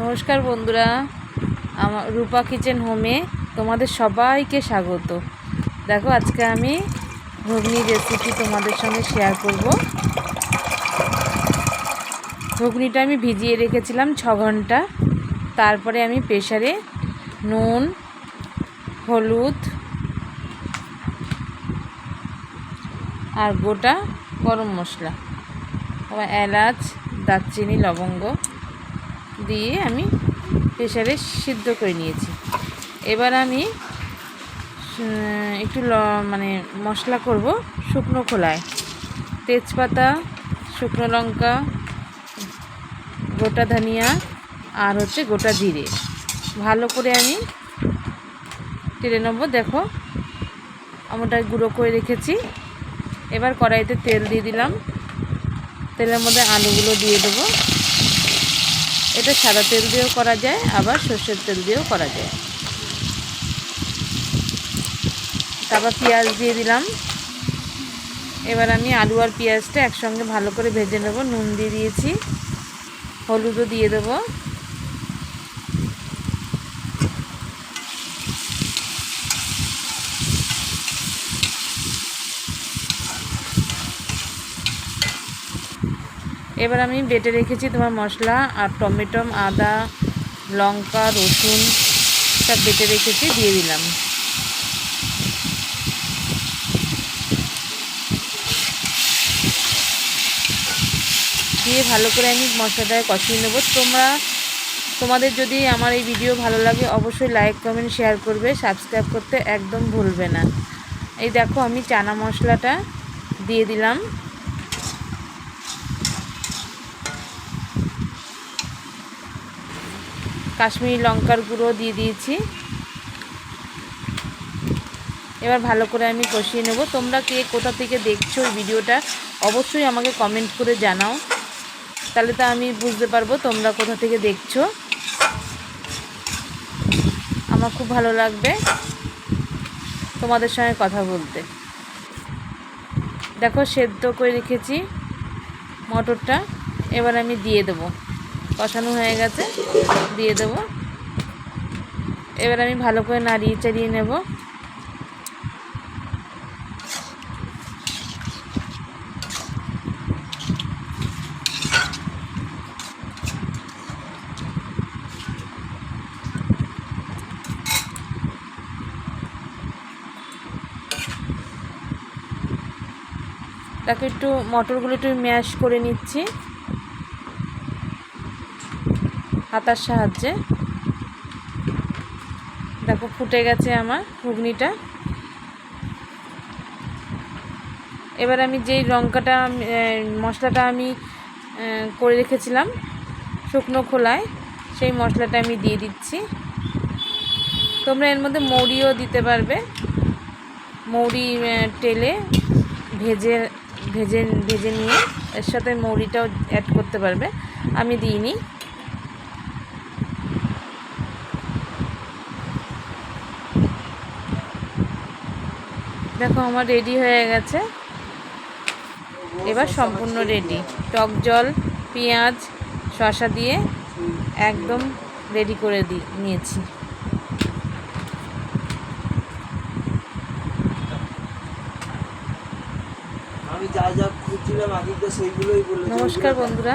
নমস্কার বন্ধুরা। আমার রূপা কিচেন হোমে তোমাদের সবাইকে স্বাগত। দেখো, আজকে আমি ঘুগনি রেসিপি তোমাদের সঙ্গে শেয়ার করব। ঘুগনিটা আমি ভিজিয়ে রেখেছিলাম ছ ঘণ্টা। তারপরে আমি প্রেশারে নুন, হলুদ আর গোটা গরম মশলা। এলাচ, দারচিনি, লবঙ্গ দিয়ে আমি প্রেশারে সিদ্ধ করে নিয়েছি। এবার আমি একটু মানে মশলা করব শুকনো খোলায়। তেজপাতা, শুকনো লঙ্কা, গোটা ধনিয়া আর হচ্ছে গোটা জিরে। ভালো করে আমি টেলে নেব, দেখো। আমরা গুঁড়ো করে রেখেছি। এবার কড়াইতে তেল দিয়ে দিলাম। তেলের মধ্যে আলুগুলো দিয়ে দেবো। এটা সাদা তেল দিয়েও করা যায়, আবার সর্ষের তেল দিয়েও করা যায়। তারপর পেঁয়াজ দিয়ে দিলাম। এবার আমি আলু আর পেঁয়াজটা একসঙ্গে ভালো করে ভেজে নেব, নুন দিয়ে দিয়েছি, হলুদও দিয়ে দেবো। এবার আমি বেটে রেখেছি তোমার মশলা আর টমেটো আদা, লঙ্কা, রসুন, সব বেটে রেখেছি, দিয়ে দিলাম। দিয়ে ভালো করে আমি মশলাটায় কষিয়ে নেব। তোমরা, তোমাদের যদি আমার এই ভিডিও ভালো লাগে, অবশ্যই লাইক, কমেন্ট, শেয়ার করবে। সাবস্ক্রাইব করতে একদম ভুলবে না। এই দেখো, আমি চানা মশলাটা দিয়ে দিলাম। কাশ্মীরি লঙ্কার গুঁড়ো দিয়ে দিয়েছি। এবার ভালো করে আমি কষিয়ে নেব। তোমরা কে কোথা থেকে দেখছ ভিডিওটা, অবশ্যই আমাকে কমেন্ট করে জানাও। তাহলে তো আমি বুঝতে পারব তোমরা কোথা থেকে দেখছ। আমার খুব ভালো লাগবে তোমাদের সঙ্গে কথা বলতে। দেখো, সেদ্ধ করে রেখেছি মটরটা। এবার আমি দিয়ে দেবো। কষানো হয়ে গেছে, দিয়ে দেবো। এবার আমি ভালো করে নাড়িয়ে চাড়িয়ে নেব। তাকে একটু মটরগুলো একটু ম্যাশ করে নিচ্ছি। হাতার সাহায্যে। দেখো ফুটে গেছে আমার ঘুগনিটা। এবার আমি যেই লঙ্কাটা মশলাটা আমি করে রেখেছিলাম শুকনো খোলায়, সেই মশলাটা আমি দিয়ে দিচ্ছি। তোমরা এর মধ্যে মৌরিও দিতে পারবে। মৌরি টেলে ভেজে ভেজে ভেজে নিয়ে এর সাথে মৌরিটাও অ্যাড করতে পারবে। আমি দিইনি। দেখো আমার রেডি হয়ে গেছে। এবার সম্পূর্ণ রেডি টক জল পেঁয়াজ শসা দিয়ে একদম রেডি করে দি নিয়েছি। নমস্কার বন্ধুরা।